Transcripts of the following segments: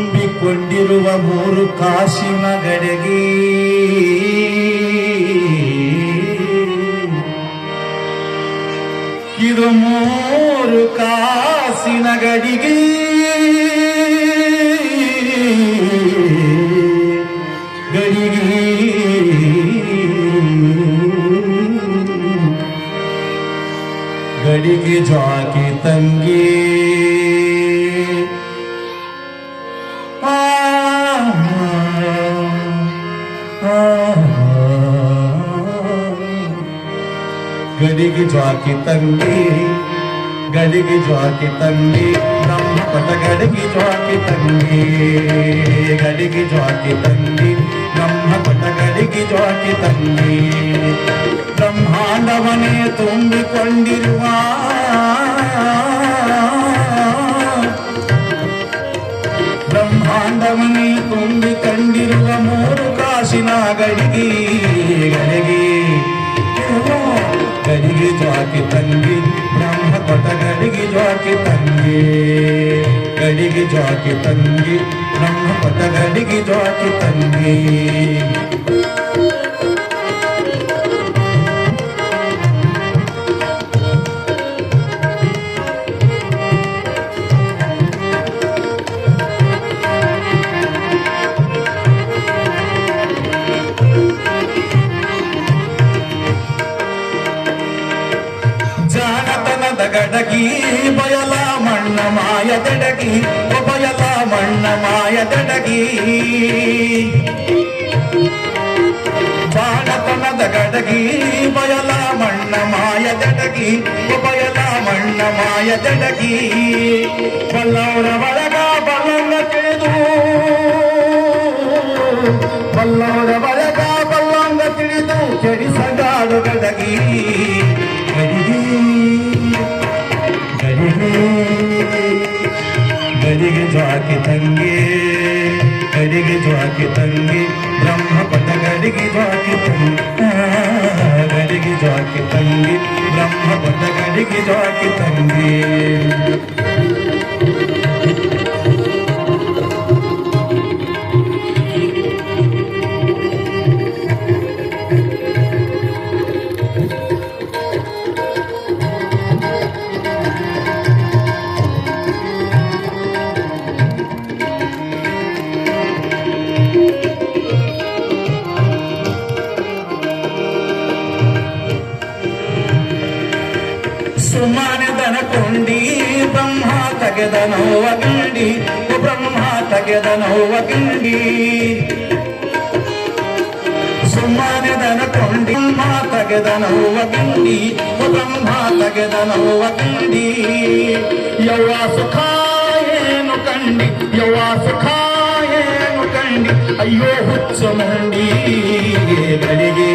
ತುಂಬಿಕೊಂಡಿರುವ ಮೂರು ಕಾಶಿ ಮಗಡೆಗೆ ಇದು ಮೂರು ಕಾಸಿನ ಗಡಿಗೆ. ಗಡಿಗೆ. ಗಡಿಗೆ ಜಾಕಿ ತಂಗಿ. ಗಡಿಗೆ ಜಾಕಿ ತಂಗಿ ಗಡಿಗೆ ಜಾಕಿ ತಂಗಿ ನಮ್ಮ ಪಟ ಗಡಿಗೆ ಜಾಕಿ ತಂಗಿ ಗಡಿಗೆ ಜಾಕಿ ತಂಗಿ ನಮ್ಮ ಪಟ ಗಡಿಗೆ ಜಾಕಿ ತಂಗಿ ಬ್ರಹ್ಮಾಂಡವನೇ ತುಂಬಿಕೊಂಡಿರುವ ಬ್ರಹ್ಮಾಂಡವನೇ ತುಂಬಿಕೊಂಡಿರುವ ಮೂರು ಕಾಶಿನ ಗಡಿಗೆ ಗಡಿಗೆ ಗಡಿಗೆ ಜ್ವಾಕಿ ತಂಗಿ ಬ್ರಹ್ಮ ಕೊಟ ಗಡಿಗೆ ಜ್ವಾಕಿ ತಂಗಿ ಗಡಿಗೆ ಜ್ವಾಕಿ ತಂಗಿ ಬ್ರಹ್ಮ ಕೊಟ ಗಡಿಗೆ ಜ್ವಾಕಿ ತಂಗಿ ಗಡಗಿ ಬಯಲ ಮಣ್ಣ ಮಾಯದಡಗಿ ಬಯಲ ಮಣ್ಣ ಮಾಯದಡಗಿ ಜಾಣತನದ ಗಡಗಿ ಬಯಲ ಮಣ್ಣ ಮಾಯದಡಗಿ ಬಯಲ ಮಣ್ಣ ಮಾಯದಡಗಿ ಬಲ್ಲವರ ಒಳಗ ಬಲ್ಲವ ತಿಳಿದು ಬಲ್ಲವರ ಒಳಗ ಬಲ್ಲಂಗ ತಿಳಿದು ಕೆಡಿಸಗಾಡು ಗಡಗಿ ಗಡಿಗೆ के तंगे करेगे जुआ के तंगे ब्रह्मा पट करेगे जुआ के तंगे हाँ, करेगे जुआ के तंगे ब्रह्मा पट करेगे जुआ के तंगे ತೆಗೆದ ನೋವ ಗಂಡಿ ಓ ಬ್ರಹ್ಮ ತೆಗೆದ ನೋವ ಗಂಡಿ ಸುಮಾನದನ ಕೊಂಡಿ ಬ್ರಹ್ಮ ತೆಗೆದ ನೋವ ಗಂಡಿ ಓ ಬ್ರಹ್ಮ ತೆಗೆದ ನೋವ ಗಂಡಿ ಯವ್ವ ಸುಖ ಏನು ಕಂಡಿ ಯವ್ವ ಸುಖ ಏನು ಕಂಡಿ ಅಯ್ಯೋ ಹುಚ್ಚ ಮಂಡಿ ಗಡಿಗೆ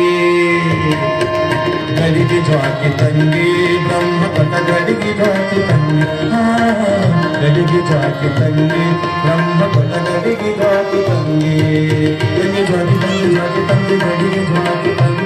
గడిగి జాకి తంగి బ్రహ్మ పట గడిగి జాకి తంగి గడిగి జాకి తంగి బ్రహ్మ పట గడిగి జాకి తంగి గడిగి జాకి తంగి జాకి తంగి గడిగి జాకి తంగి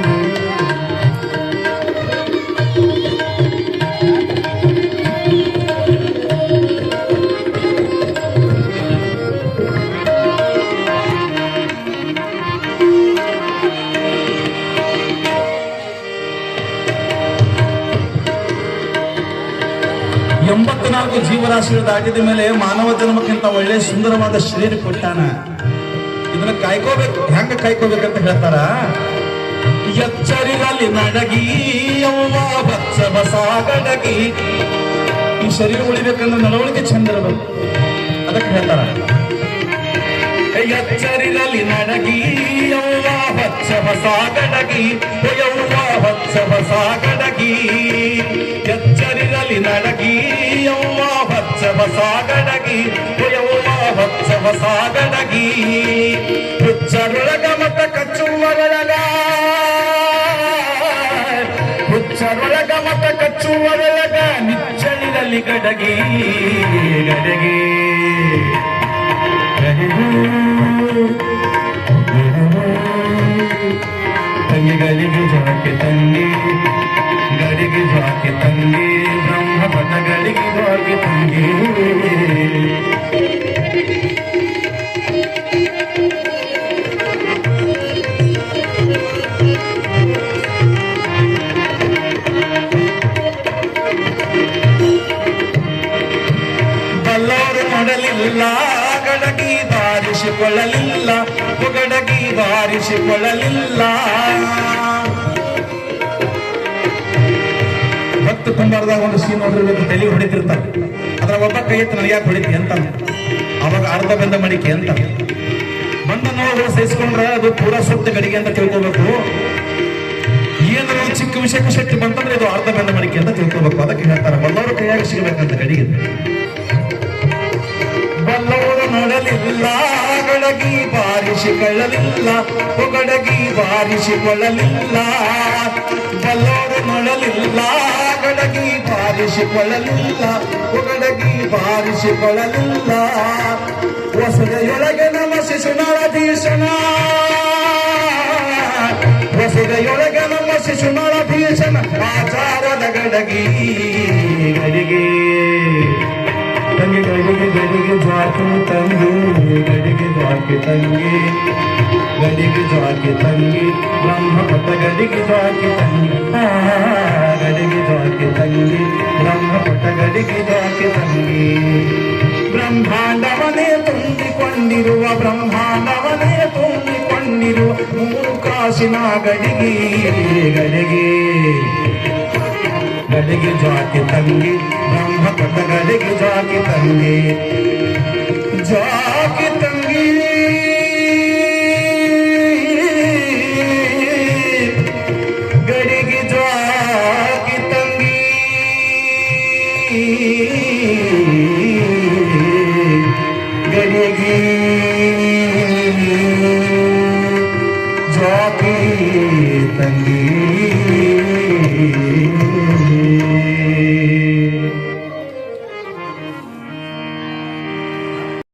ಎಂಬತ್ನಾಲ್ಕು ಜೀವರಾಶಿಗಳು ದಾಟಿದ ಮೇಲೆ ಮಾನವ ಜನ್ಮಕ್ಕಿಂತ ಒಳ್ಳೆ ಸುಂದರವಾದ ಶರೀರ ಕೊಟ್ಟಾನ. ಇದನ್ನ ಕಾಯ್ಕೋಬೇಕು. ಹೆಂಗ ಕಾಯ್ಕೋಬೇಕಂತ ಹೇಳ್ತಾರ? ಎಚ್ಚರಿನಲ್ಲಿ ನಡಗಿ ಯವ್ವ ಬಚ್ಚ ಬಸ ಗಡಗಿ ಈ ಶರೀರ ಉಳಿಬೇಕಂದ್ರೆ ನಡವಳಿಕೆ ಚಂದ ಇರಬೇಕು. ಅದಕ್ಕೆ ಹೇಳ್ತಾರ. ಎಚ್ಚರಿನಲ್ಲಿ ನಡಗಿ ಯವ್ವ ಬಚ್ಚ ಬಸ ಗಡಗಿ ಓ ಯವ್ವ ಬಚ್ಚ ಬಸ ಗಡಗಿ ಎಚ್ಚರಿರಲ್ಲಿ ನಡಗಿ ಬಚ್ಚ ಬಸ ಗಡಗಿ ಓ ಯವ್ವ ಬಚ್ಚ ಬಸ ಗಡಗಿ ಹುಚ್ಚರೊಳಗ ಮತ ಕಚ್ಚುವರೊಳಗ ಹುಚ್ಚರೊಳಗ ಮತ ಕಚ್ಚುವರೊಳಗ ನಿಚ್ಚಳಿರಲ್ಲಿ ಗಡಗಿ ಗಡಗಿ ತಂಗಿ ಗಡಿಗೆ ಜಾಕೆ ತಂಗಿ ಬಾರಿಸಿಕೊಳ್ಳಲಿಲ್ಲ ಪುಗಡಗಿ ಬಾರಿಸಿಕೊಳ್ಳಲಿಲ್ಲ ಹತ್ತು ಕುಂಬಾರದಾಗ ಒಂದು ಸೀನ್ ನೋಡಿರ್ಬೇಕು ತಲೆ ಹೊಡಿತಿರ್ತಾರೆ ಅದ್ರ ಒಬ್ಬ ಕೈ ಎತ್ತು ನನಗೆ ಯಾಕೆ ಹೊಡಿತಿ ಅಂತ. ಅವಾಗ ಅರ್ಧ ಬೆಂದ ಮಡಿಕೆ ಅಂತ. ಬಂದ ನೋವು ಸಹಿಸ್ಕೊಂಡ್ರೆ ಅದು ಪೂರಾ ಸುತ್ತ ಗಡಿಗೆ ಅಂತ ತಿಳ್ಕೋಬೇಕು. ಒಂದು ಚಿಕ್ಕ ವಿಷಯಕ್ಕೆ ಶಕ್ತಿ ಬಂತಂದ್ರೆ ಇದು ಅರ್ಧ ಬೆಂದ ಮಡಿಕೆ ಅಂತ ತಿಳ್ಕೋಬೇಕು. ಅದಕ್ಕೆ ಹೇಳ್ತಾರೆ, ಬಲ್ಲವರು ಕೈಯಾಗ ಸಿಗಬೇಕಂತ ಗಡಿಗೆ ಬಲ್ಲವರು ನೋಡಲಿಲ್ಲ ಗಡಗಿ ಬಾರಿಸಿಕೊಳ್ಳಲಿಲ್ಲ ಹೊಗಡಗಿ ಬಾರಿಸಿಕೊಳ್ಳಲಿಲ್ಲ ಬಲ್ಲವರು ನೋಡಲಿಲ್ಲ ಗಡಗಿ ಬಾರಿಸಿಕೊಳ್ಳಲಿಲ್ಲ ಹೊಗಡಗಿ ಬಾರಿಸಿಕೊಳ್ಳಲಿಲ್ಲ ಹೊಸದೆಯೊಳಗೆ ನಮ ಶಿಶುನಾಳಧೀಶನ ಹೊಸದೆಯೊಳಗೆ ನಮ್ಮ ಶಿಶುನಾಳಧೀಶನ ಆಚಾರದ ಗಡಗಿ ಗಡಿಗೆ ತಂಗಿ ಗಡಿಗೆ ಗಡಿಗೆ ಜಾತಿ ತಂಗಿ ಗಡಿಗೆ ಜಾತಿ ತಂಗಿ ಗಡಿಗೆ ಜಾತಿ ತಂಗಿ ಬ್ರಹ್ಮ ಪಟ ಗಡಿಗೆ ಜಾತಿ ತಂಗಿ ಆ, ಗಡಿಗೆ ಜಾತಿ ತಂಗಿ ಬ್ರಹ್ಮ ಪಟ ಗಡಿಗೆ ಜಾತಿ ತಂಗಿ ಬ್ರಹ್ಮಾಂಡವನೇ ತುಂಬಿಕೊಂಡಿರುವ ಬ್ರಹ್ಮಾಂಡವನೇ ತುಂಬಿಕೊಂಡಿರುವ ಮೂರು ಕಾಸಿನ ಗಡಿಗೆ ಗಡಿಗೆ ಗಡಿಗೆ ಜಾತಿ ತಂಗಿ ಬ್ರಹ್ಮ ಕೊಟ್ಟ ಗಡಿಗೆ ಜಾತಿ ತಂಗಿ जाग तंगी। गरीब जाग तंगी। गरीबी जाग तंगी।